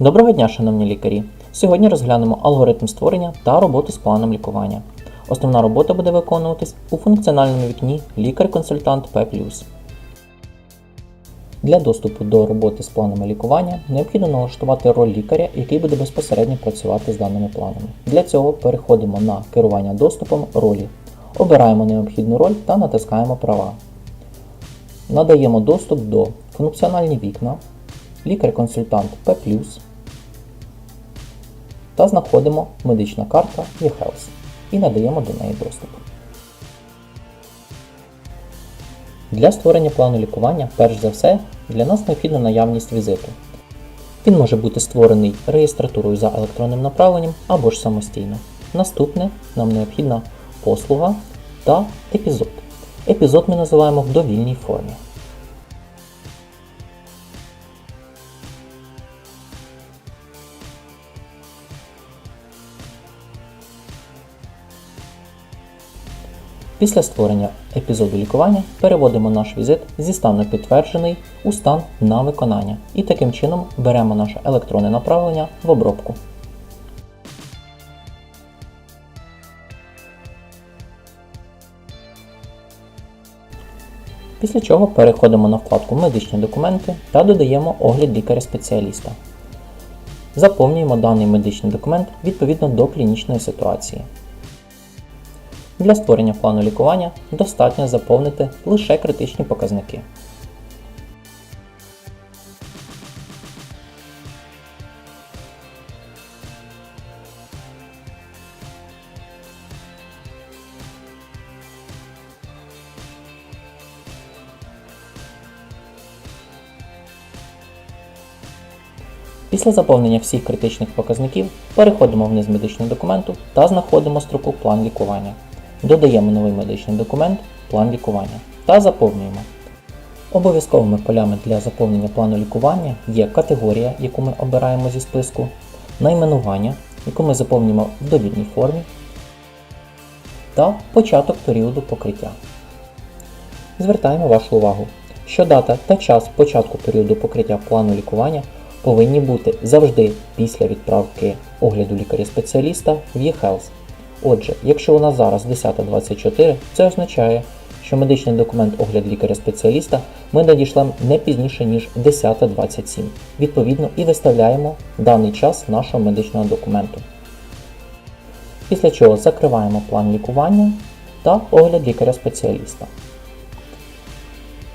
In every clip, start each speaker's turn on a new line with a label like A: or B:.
A: Доброго дня, шановні лікарі! Сьогодні розглянемо алгоритм створення та роботу з планом лікування. Основна робота буде виконуватись у функціональному вікні Лікар-консультант П. Для доступу до роботи з планами лікування необхідно налаштувати роль лікаря, який буде безпосередньо працювати з даними планами. Для цього переходимо на керування доступом ролі, обираємо необхідну роль та натискаємо права. Надаємо доступ до функціональні вікна, лікар-консультант П та знаходимо медична карта eHealth і надаємо до неї доступ. Для створення плану лікування, перш за все, для нас необхідна наявність візиту. Він може бути створений реєстратурою за електронним направленням або ж самостійно. Наступне нам необхідна послуга та епізод. Епізод ми називаємо в довільній формі. Після створення епізоду лікування переводимо наш візит зі стану підтверджений у стан на виконання і таким чином беремо наше електронне направлення в обробку. Після чого переходимо на вкладку Медичні документи та додаємо огляд лікаря-спеціаліста. Заповнюємо даний медичний документ відповідно до клінічної ситуації. Для створення плану лікування достатньо заповнити лише критичні показники. Після заповнення всіх критичних показників переходимо вниз медичного документу та знаходимо строку План лікування. Додаємо новий медичний документ План лікування та заповнюємо. Обов'язковими полями для заповнення плану лікування є категорія, яку ми обираємо зі списку, найменування, яку ми заповнюємо в довільній формі, та початок періоду покриття. Звертаємо вашу увагу, що дата та час початку періоду покриття плану лікування повинні бути завжди після відправки огляду лікаря-спеціаліста в eHealth. Отже, якщо у нас зараз 10.24, це означає, що медичний документ огляд лікаря-спеціаліста ми надішлемо не пізніше, ніж 10.27. Відповідно, і виставляємо даний час нашого медичного документу. Після чого закриваємо план лікування та огляд лікаря-спеціаліста.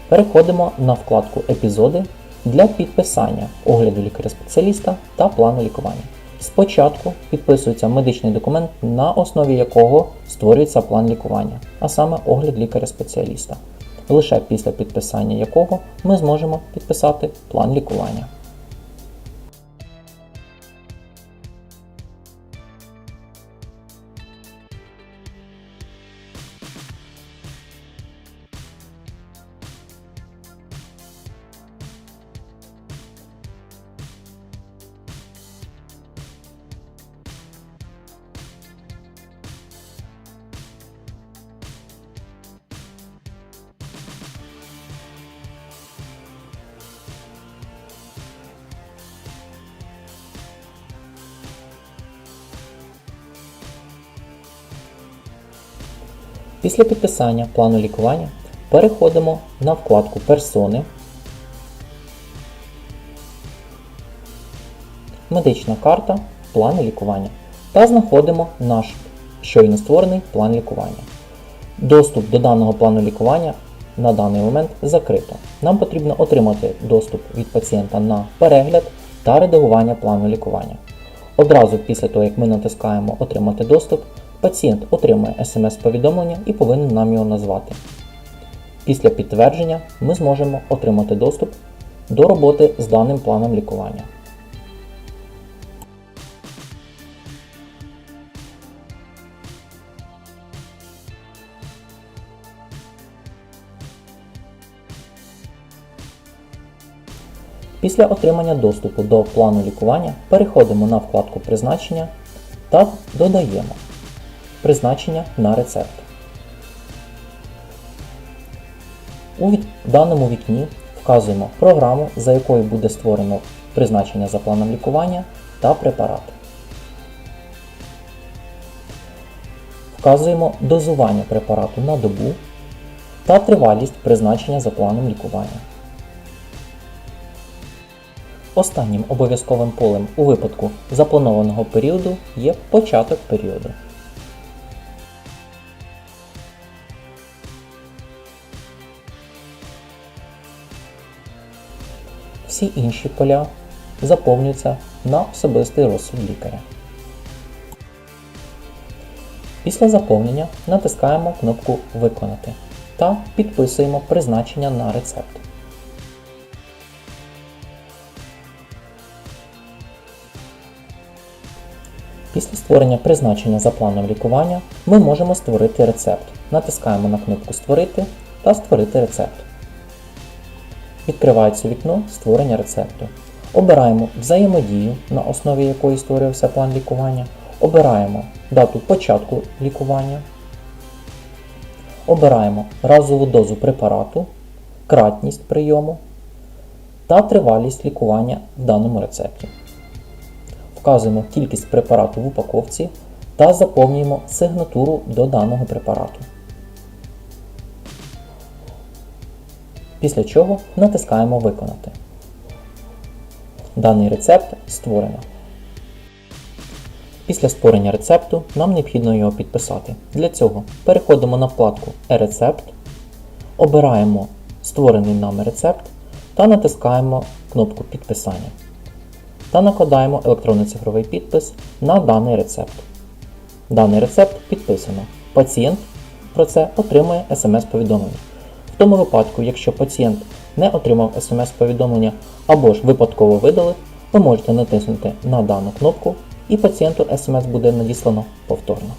A: Переходимо на вкладку Епізоди для підписання огляду лікаря-спеціаліста та плану лікування. Спочатку підписується медичний документ, на основі якого створюється план лікування, а саме огляд лікаря-спеціаліста. Лише після підписання якого ми зможемо підписати план лікування. Після підписання плану лікування переходимо на вкладку Персони, Медична карта, плани лікування та знаходимо наш щойно створений план лікування. Доступ до даного плану лікування на даний момент закрито. Нам потрібно отримати доступ від пацієнта на перегляд та редагування плану лікування. Одразу після того, як ми натискаємо Отримати доступ, Пацієнт отримує смс-повідомлення і повинен нам його назвати. Після підтвердження ми зможемо отримати доступ до роботи з даним планом лікування. Після отримання доступу до плану лікування переходимо на вкладку Призначення та додаємо Призначення на рецепт. У даному вікні вказуємо програму, за якою буде створено призначення за планом лікування та препарат. Вказуємо дозування препарату на добу та тривалість призначення за планом лікування. Останнім обов'язковим полем у випадку запланованого періоду є початок періоду. Всі інші поля заповнюються на особистий розсуд лікаря. Після заповнення натискаємо кнопку Виконати та підписуємо призначення на рецепт. Після створення призначення за планом лікування ми можемо створити рецепт. Натискаємо на кнопку Створити та Створити рецепт. Відкривається вікно створення рецепту. Обираємо взаємодію, на основі якої створювався план лікування. Обираємо дату початку лікування. Обираємо разову дозу препарату, кратність прийому та тривалість лікування в даному рецепті. Вказуємо кількість препарату в упаковці та заповнюємо сигнатуру до даного препарату. Після чого натискаємо Виконати. Даний рецепт створено. Після створення рецепту нам необхідно його підписати. Для цього переходимо на вкладку «Е-рецепт», обираємо створений нами рецепт та натискаємо кнопку Підписання та накладаємо електронний цифровий підпис на даний рецепт. Даний рецепт підписано. Пацієнт про це отримує смс-повідомлення. Тому випадку, якщо пацієнт не отримав смс-повідомлення або ж випадково видалив, ви можете натиснути на дану кнопку і пацієнту смс буде надіслано повторно.